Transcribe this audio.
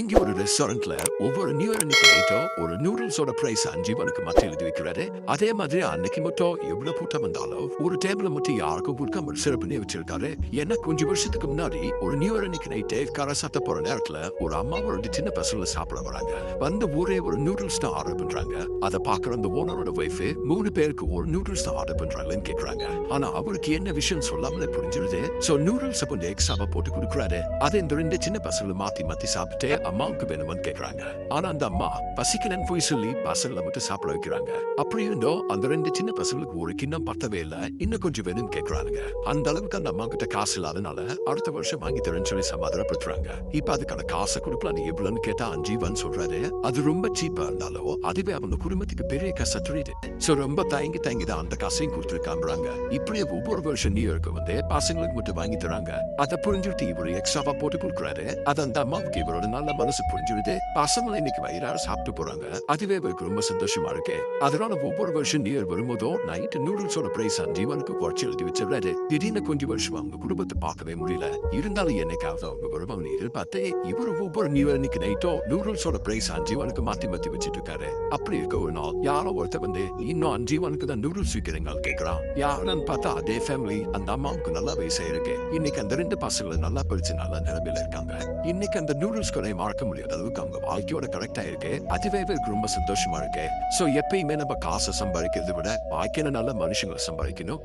இங்க ஒரு ரெஸ்டாரண்ட்ல ஒவ்வொரு நியூ இயர் அன்னைக்கு ஒரு நூடுல்ஸோட பிரைஸ் அஞ்சு மணிக்கு மட்டும் எழுதி வைக்கிறாரு அதே மாதிரி அன்னைக்கு மட்டும் எவ்வளவு கூட்டம் வந்தாலும் ஒரு டேபிள் மட்டும் யாருக்கும் கொடுக்காம சிறப்பு பண்ணி வச்சிருக்காரு. ஏன்னா கொஞ்சம் வருஷத்துக்கு முன்னாடி ஒரு நியூ இயர் அன்னைக்கு நைட்டு கார சாத்த போற நேரத்துல ஒரு அம்மா ஒரு சின்ன பசங்களை சாப்பிட வராங்க. வந்து ஊரே ஒரு நூடுல்ஸ் தான் ஆர்டர் பண்றாங்க. அதை பாக்குற அந்த ஓனரோட ஒய்ஃப் மூணு பேருக்கு ஒரு நூடுல்ஸ் தான் ஆர்டர் பண்றாங்கன்னு கேக்குறாங்க. ஆனா அவருக்கு என்ன விஷயம் சொல்லாமலே புரிஞ்சிருது? சோ நூடுல்ஸ் கொஞ்சம் எக்ஸ்ட்ராவா போட்டு கொடுக்குறாரு. அதை இந்த ரெண்டு சின்ன பசங்களை மாத்தி மாத்தி சாப்பிட்டு அம்மாவுக்கு வேணுமான்னு கேக்குறாங்க. ஆனா அந்த அம்மா பசிக்கலன்னு போய் சொல்லி பசங்களை மட்டும் சாப்பிட வைக்கிறாங்க. அப்படியே அந்த ரெண்டு சின்ன பசங்களுக்கு ஒரு கிண்ணம் பத்தவே இல்ல. இன்னும் கொஞ்சம் வேணும்னு கேக்குறாங்க அந்த அளவுக்கு அந்த அம்மா கிட்ட காசு இல்லாதனால அடுத்த வருஷம் வாங்கி தரேன்னு சொல்லி சமாதானப்படுத்துறாங்க. இப்ப அதுக்கான காசை கொடுக்கலாம் எவ்வளவுன்னு கேட்டா அஞ்சீவன் சொல்றாரு. அது ரொம்ப சீப்பா இருந்தாலும் அதுவே அவங்க குடும்பத்துக்கு பெரிய கஷ்டத்துறியுது சோ ரொம்ப தயங்கி தயங்கி தான் அந்த காசையும் கொடுத்துருக்காங்க இப்படியே ஒவ்வொரு வருஷம் நியூ இயர்க்கு வந்து பசங்களுக்கு மட்டும் வாங்கி தராங்க. அதை புரிஞ்சுட்டு இவரு எக்ஸ்ட்ராவா போட்டு கொடுக்குறாரு. அது அந்த அம்மாவுக்கு இவரோட நல்ல மனசு புரிஞ்சுடுது பசங்களை இன்னைக்கு வயிறார சாப்பிட்டு போறாங்க. அதுவே இவருக்கு ரொம்ப சந்தோஷமா இருக்கு. அதனால ஒவ்வொரு வருஷம் நியூ இயர் வரும்போதோ நைட் நூடுல்ஸோட பிரைஸ் ஜீவனுக்கு குறைச்சி எழுதி வச்சிடுறாரு. திடீர்னு கொஞ்சம் வருஷம் அவங்க குடும்பத்தை பார்க்கவே முடியல. இருந்தாலும் என்னைக்காவது அவங்க வருவாங்க எதிர்பார்த்து இவர் ஒவ்வொரு நியூ இயர் இன்னைக்கு நைட்டோ நூடுல்ஸோட பிரைஸ் ஜீவனுக்கு மாத்தி மாத்தி வச்சிட்டு இருக்காரு அப்படி இருக்க ஒரு நாள் யாரோ ஒருத்தர் வந்து இன்னும் அஞ்சீவனுக்கு தான் நூடுல்ஸ் விற்கிறீங்க கேட்கிறான் யாருன்னு பார்த்தா அதே ஃபேமிலி அந்த அம்மாவுக்கு நல்லா வயசா இருக்கு. இன்னைக்கு அந்த ரெண்டு பசங்களும் நல்லா படிச்சு நல்ல நிலைமையில இருக்காங்க. இன்னைக்கு அந்த நூடுல்ஸ் கடையை மறக்க முடியாத அளவுக்கு அவங்க வாழ்க்கையோட கரெக்டா இருக்கு அதுவே இவருக்கு ரொம்ப சந்தோஷமா இருக்கு. சோ எப்பயுமே நம்ம காசை சம்பாதிக்கிறதை விட வாழ்க்கையில நல்ல மனுஷங்களை சம்பாதிக்கணும்.